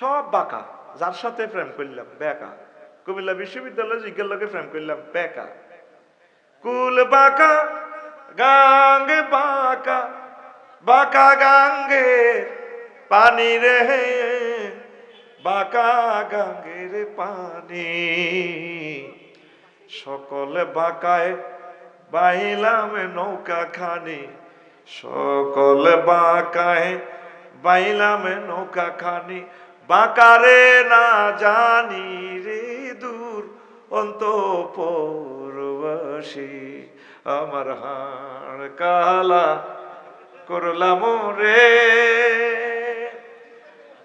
সব বাঁকা। যার সাথে প্রেম করলাম, বেকা। কুমিল্লা বিশ্ববিদ্যালয় জিজ্ঞের লোকে প্রেম করলাম, বেকা। কুল বাঁকা, গাঙ্গ বাঁকা। বাঁকা গাঙ্গে পানি রে বাঁকা গাঙ্গের পানি। সকল বাঁকায় বাইলাম নৌকা খানি। সকল বাঁকায় বাইলাম নৌকা খানি। বাঁকারে না জানি রে দূর অন্তপরবাসী, আমার হাড় কালা করলাম রে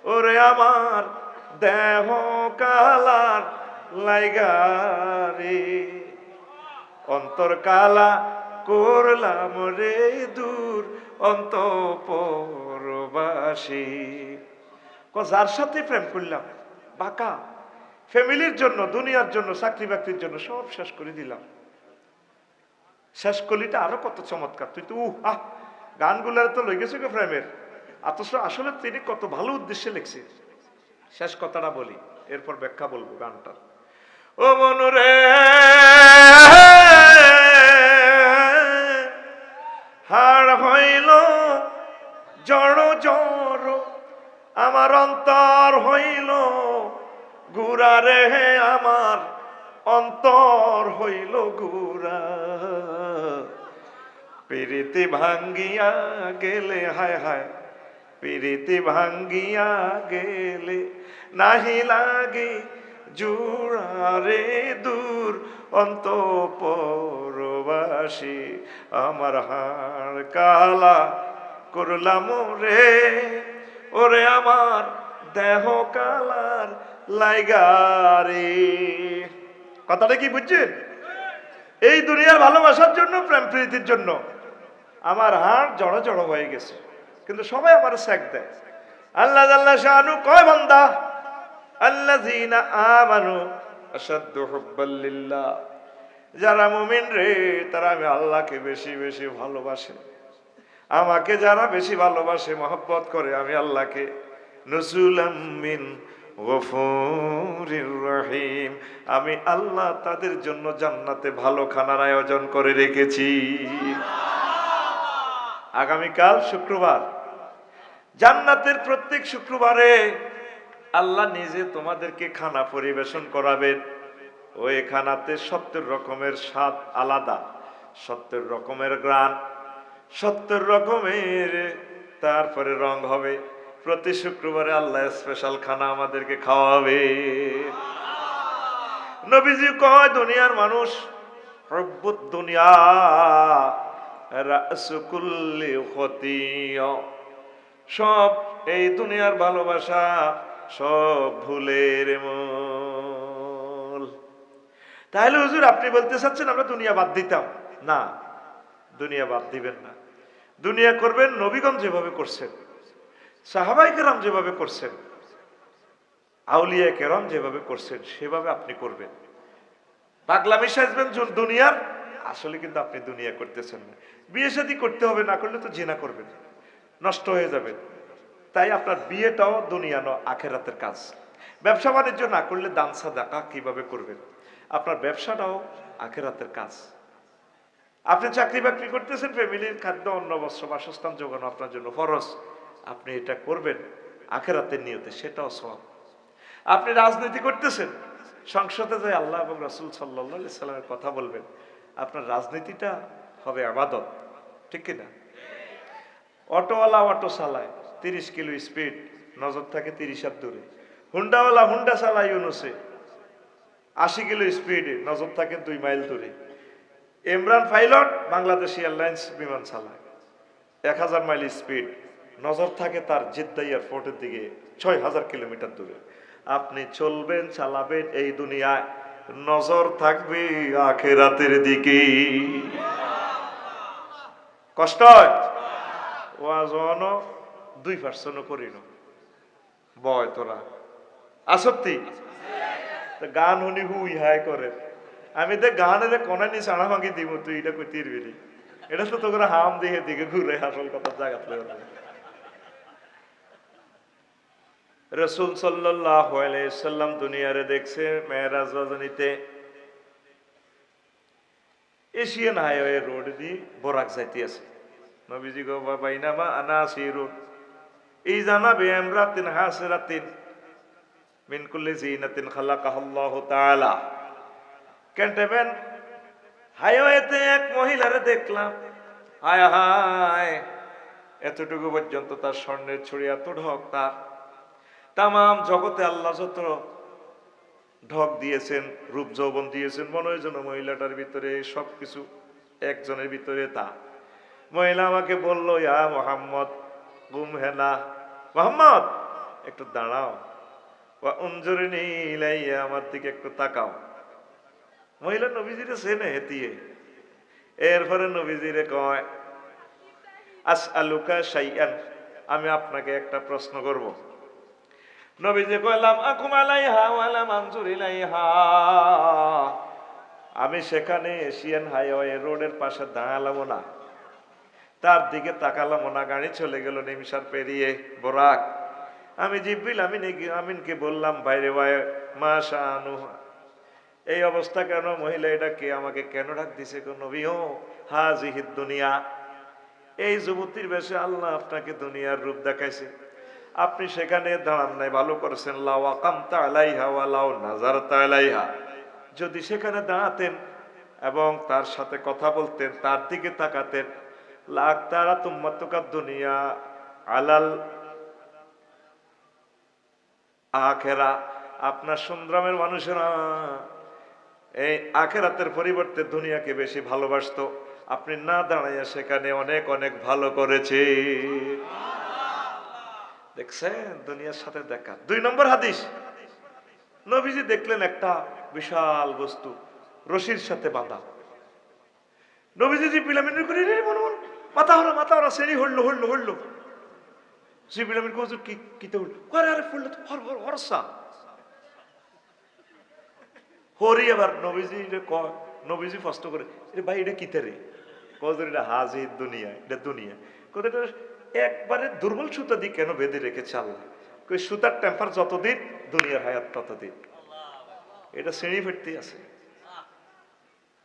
ওরে আমার দেহ কালার লাইগারে অন্তর কালা করলাম রে দূর অন্ত পরবাসী যার সাথে প্রেম করলাম, বাঁকা। ফ্যামিলির জন্য, দুনিয়ার জন্য, চাকরি বাকরির জন্য সব শেষ করে দিলাম। শেষ কলিটা আরও কত চমৎকার। তুই তো আহ, গানগুলার তো লই গেছে প্রেমের। অথচ আসলে তিনি কত ভালো উদ্দেশ্যে লিখছে। শেষ কথাটা বলি, এরপর ব্যাখ্যা বলব গানটার। ও মনুরে আমার অন্তর হইল গুড়া রে, আমার অন্তর হইল গুড়া। পিরিতি ভাঙ্গিয়া গেলে, হায় হায়, পিরিতি ভাঙ্গিয়া গেলে নাহি লাগে জুড়ারে দূর অন্ত আমার হাড় কালা করলাম রে। ওরে আমার দেহ কালার লাইগারে কথাটা কি বুঝছেন এই দুনিয়ার ভালোবাসার জন্য, প্রেম প্রীতির জন্য আমার হাড় জড়ো জড়ো হয়ে গেছে। কিন্তু সবাই আমার স্যাক দেয়। আল্লাহ আল্লাহ শাহানু কয় বান্দা? আল্লাহ জিনা আমানু আসাদ্দু হুব্বাল্লিল্লাহ যারা মুমিন রে, তারা আমি আল্লাহকে বেশি বেশি ভালোবাসে। আমাকে যারা বেশি ভালোবাসে, মহব্বত করে, আমি আল্লাহকে মিন গফুরির রহিম। আমি আল্লাহ তাদের জন্য জান্নাতে ভালো খানার আয়োজন করে রেখেছি। আগামীকাল শুক্রবার। জান্নাতের প্রত্যেক শুক্রবারে আল্লাহ নিজে তোমাদেরকে খানা পরিবেশন করাবেন ওই খানাতে সত্তর রকমের স্বাদ আলাদা, সত্তর রকমের গ্রান। সত্তর রকমের, তারপরে রং হবে। প্রতি শুক্রবারে আল্লাহ স্পেশাল খানা আমাদেরকে খাওয়াবে। নবীজি কয়, দুনিয়ার মানুষ সব এই দুনিয়ার ভালোবাসা সব ভুলের তাহলে হুজুর, আপনি বলতে চাচ্ছেন, আমরা দুনিয়া বাদ দিতাম। না দুনিয়া বাদ দিবেন না। দুনিয়া করবেন নবীগঞ্জ যেভাবে করছেন সাহাবাই কেরাম যেভাবে করছেন আউলিয়া কেরাম যেভাবে করছেন, সেভাবে আপনি করবেন। পাগলামি সাজবেন দুনিয়ার, আসলে কিন্তু আপনি দুনিয়া করতেছেন না। বিয়ে শাদী করতে হবে, না করলে তো জেনা করবেন, নষ্ট হয়ে যাবে তাই আপনার বিয়েটাও দুনিয়া ন আখেরাতের কাজ। ব্যবসা বাণিজ্য না করলে দানসা দেখা কীভাবে করবেন? আপনার ব্যবসাটাও আখেরাতের কাজ। আপনি চাকরি বাকরি করতেছেন, ফ্যামিলির খাদ্য, অন্ন, বস্ত্র, বাসস্থান যোগানো আপনার জন্য ফরজ। আপনি এটা করবেন, আখেরাতের নিয়তে সেটাও সব আপনি রাজনীতি করতেছেন, সংসদে যে আল্লাহ এবং রসুল সাল্লাহ সাল্লামের কথা বলবেন, আপনার রাজনীতিটা হবে আবাদত, ঠিক কিনা? অটোওয়ালা অটো চালায়, তিরিশ কিলো স্পিড, নজর থাকে তিরিশ হাত দূরে। হুন্ডাওয়ালা হুন্ডা চালায় ইউনুসে, আশি কিলো স্পিডে, নজর থাকে দুই মাইল দূরে। ইমরান পাইলট বাংলাদেশ এয়ারলাইন্স বিমান চালায়। এক হাজার মাইল স্পিড, নজর থাকে তার জেদ্দা এয়ারপোর্টের দিকে, ছয় হাজার কিলোমিটার দূরে। আপনি চলবেন, চালাবেন এই দুনিয়ায়, নজর থাকবে আখেরাতের দিকে। কষ্ট ওয়াজন দুই পার্সেন্টও করিল বয় তোরা। আসক্তি? গান শুনি হুই হাই করে। আমি তো গানের কোনা নি সাড়া ভাঙি দিব তুই এটা কই তীর বেরি এটা তো তোকে হাম দিয়ে দিকে ঘুরে আসল কথা জায়গা রসুল সাল্লাহ সাল্লাম দুনিয়ারে দেখছে, মেয়েরাজ রজনীতে। এশিয়ান হাইওয়ে রোড দিয়ে বরাক যাইতে আছে নবীজি গো বাইনামা আনা আসি রোড এই জানা জানাবে এমরাতিন হাসরাতিন। মিন কুল্লি জিনাতিন খালাকাহুল্লাহু তাআলা। ক্যান্টেবেন হাইওয়েতে এক মহিলারে দেখলাম। হায় হায়, এতটুকু পর্যন্ত তার স্বর্ণের ছড়ি এত ঢক তার। তাম জগতে আল্লাহ যত ঢক দিয়েছেন, রূপ যৌবন দিয়েছেন, মনে হয় যেন মহিলাটার ভিতরে সবকিছু একজনের ভিতরে তা। মহিলা আমাকে বলল, ইয়া মোহাম্মদ গুম হেনা মোহাম্মদ, একটু দাঁড়াও। বা উঞ্জুরিনী ইলাইয়া, আমার দিকে একটু তাকাও। মহিলা নবীজিরে সেনে হেতিয়ে। এরপরে নবীজিরে কয় আস আলুকা সাইয়ান আমি আপনাকে একটা প্রশ্ন করব। নবীজি কইলাম আকুম আলাইহা ওয়ালা মানজুর ইলাইহা আমি সেখানে এশিয়ান হাইওয়ে রোডের পাশে দাঁড়ালাম না। তার দিকে তাকালাম না, গাড়ি চলে গেল নিমিশার পেরিয়ে, বোরাক। আমি জিব্রিল আমি আমিনকে বললাম, বাইরে বাইরে মা শাহানু এই অবস্থা কেন? মহিলা, এটা কে আমাকে কেন ডাক দিছে কোন হা? হাজিহিদ দুনিয়া। এই যুবতীর বেশে আল্লাহ আপনাকে দুনিয়ার রূপ দেখাইছে। আপনি সেখানে দাঁড়ান নাই, ভালো করেছেন। লাও আকাম তালাইহা ওয়া লাও নাজার তালাইহা যদি সেখানে দাঁড়াতেন এবং তার সাথে কথা বলতেন, তার দিকে তাকাতেন লাখ তারা তুম্মাতুকার দুনিয়া আলাল আখেরা। আপনার সংগ্রামের মানুষেরা এই আখেরাতের পরিবর্তে দুনিয়াকে বেশি ভালোবাসতো। আপনি না দাঁড়াইয়া সেখানে অনেক অনেক ভালো করেছে। দেখছেন? দুনিয়ার সাথে দেখা। দুই নম্বর হাদিস। নবীজি দেখলেন একটা বিশাল বস্তু, রশির সাথে বাঁধা। নবীজি জি পিলামিনের করে মন মন, মাথা হলো মাথা হলো, শ্রেণি হড়লো হড়লো হড়লো জি পিলামিন কোচ কি কিতে হড়লো আরে ফুললো তো হর হর হরসা হরি এবার নবীজি কয়, নবীজি কষ্ট করে রে ভাই, এটা কিতে রে? কজর এটা হাজির দুনিয়া, এটা দুনিয়া। কোথায় একবারে দুর্বল সুতা দিয়ে কেন বেঁধে রেখেছে আল্লাহ? কই সুতার টেম্পার যতদিন, দুনিয়ার হায়াত ততদিন। এটা শ্রেণি ফেটতে আছে।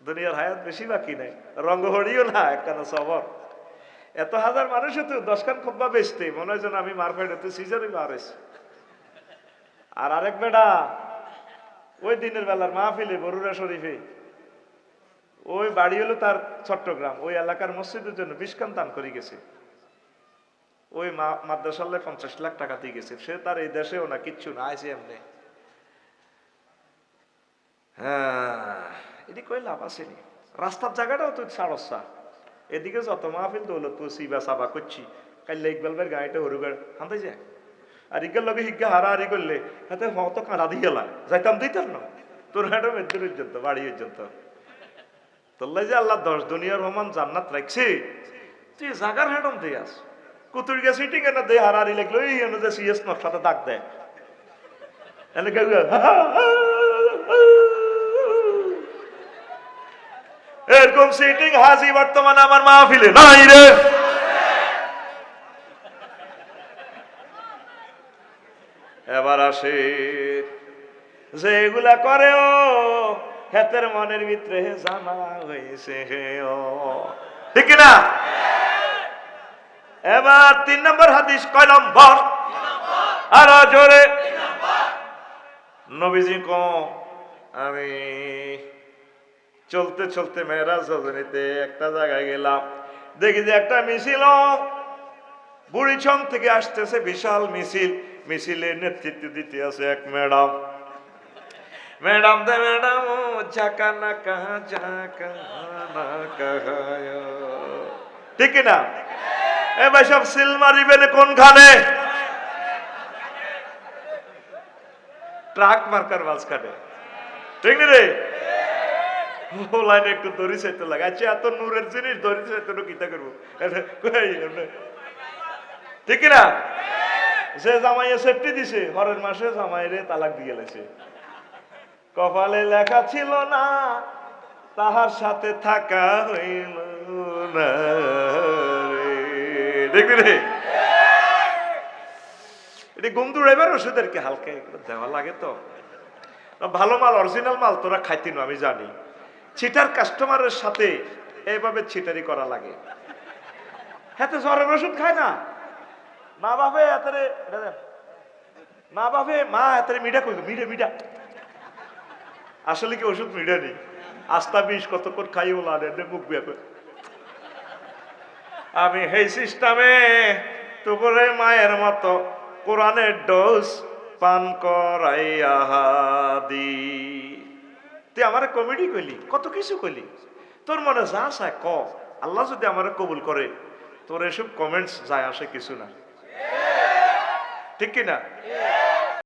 দুনিয়ার হায়াত বেশি বাকি নাই রঙ্গ হরিও না, একখানা সবর। এত হাজার মানুষ তো দশখান খোব্বা বেচতে মনে হয় যেন আমি মার ফেটে সিজারই মার হয়েছে। আর আরেক বেটা ওই দিনের বেলার মাহফিলে বরুরা শরীফে। ওই বাড়ি হলো তার চট্টগ্রাম, ওই এলাকার মসজিদের জন্য বিষকান দান করে গেছে। ওই মাদ্রাসাল্লায় পঞ্চাশ লাখ টাকা দিয়ে গেছে। সে তার এই দেশেও না কিচ্ছু না আছে এমনি। হ্যাঁ এটি কই লাভ আসেনি রাস্তার জায়গাটাও তুই ছাড়সা এদিকে যত মাহফিল দৌলত তুই সিবা সাবা করছি। কাল ইকবাল ভাইয়ের গাড়িটা হরুগার হাতে যায়। আর ইজ্ঞার লগে হিজ্ঞা হারাহারি করলে, হাতে হত কাঁড়া দিয়ে গেলা যাইতাম দিতাম না তোর হাঁটা মেদ্দুর পর্যন্ত বাড়ি পর্যন্ত তোল্লাই যে আল্লাহ দশ দুনিয়ার রহমান জান্নাত রাখছে। তুই জাগার হাঁটম দিয়ে আস। কুতুর গেছে সিটিং এনে দে হারাহারি লাগল, এই যে সিএস নকশাতে দাগ দেয় এনে কেউ এরকম সিটিং হাজি বর্তমানে আমার মাহফিলে নাই রে। এবার আসে। যে এগুলা করেও হেতের মনের ভিতরে জানা হয়েছে হে ও ঠিক না এবার তিন নম্বর হাদিস কয় নম্বর? আরও জোরে। নবীজি ক আমি চলতে চলতে মেয়েরাজ রজনীতে একটা জায়গায় গেলাম। দেখি যে একটা মিছিল। বুড়িছং থেকে আসতেছে বিশাল মিছিল। মিছিলের নেতৃত্ব দিতে আছে এক ম্যাডাম। ম্যাডাম দে ম্যাডাম ঝাকা না কাহা, ঝাকা না কাহায় ঠিক না এ ভাই সব সিল মারিবেন কোনখানে? ট্রাক মার্কার মাঝখানে। ঠিক রে? ও একটু দড়ি চাইতে লাগে। আচ্ছা এত নূরের জিনিস দড়ি চাইতে কিতা করব। ঠিক না সে জামাইয়ে সেফটি দিছে। হরের মাসে জামাইরে তালাক দিয়ে গেছে কপালে লেখা ছিল না, তাহার সাথে থাকা হইল না রে। দেওয়া লাগে তো। ভালো মাল অরিজিনাল মাল তোরা না, আমি জানি। চিটার কাস্টমারের সাথে এইভাবে চিটারি করা লাগে। হ্যাঁ তো জ্বরের ওষুধ খায় না? মা বাপে এতারে। মা বাপে, মা এতারে মিঠা কই মিঠে, মিঠা। আসলে কি ওষুধ মিঠা নেই? আস্তা বিষ কতক্ষণ খাই নে মুখ বিয়া করে আমি সেই সিস্টেমে তোরে মায়ের মতো কোরআনের ডোজ পান করাইয়া দি তুই আমার কমেডি কইলি? কত কিছু কইলি? তোর মনে যা চায় ক। আল্লাহ যদি আমার কবুল করে, তোর এসব কমেন্টস যায় আসে কিছু না। ঠিক কি না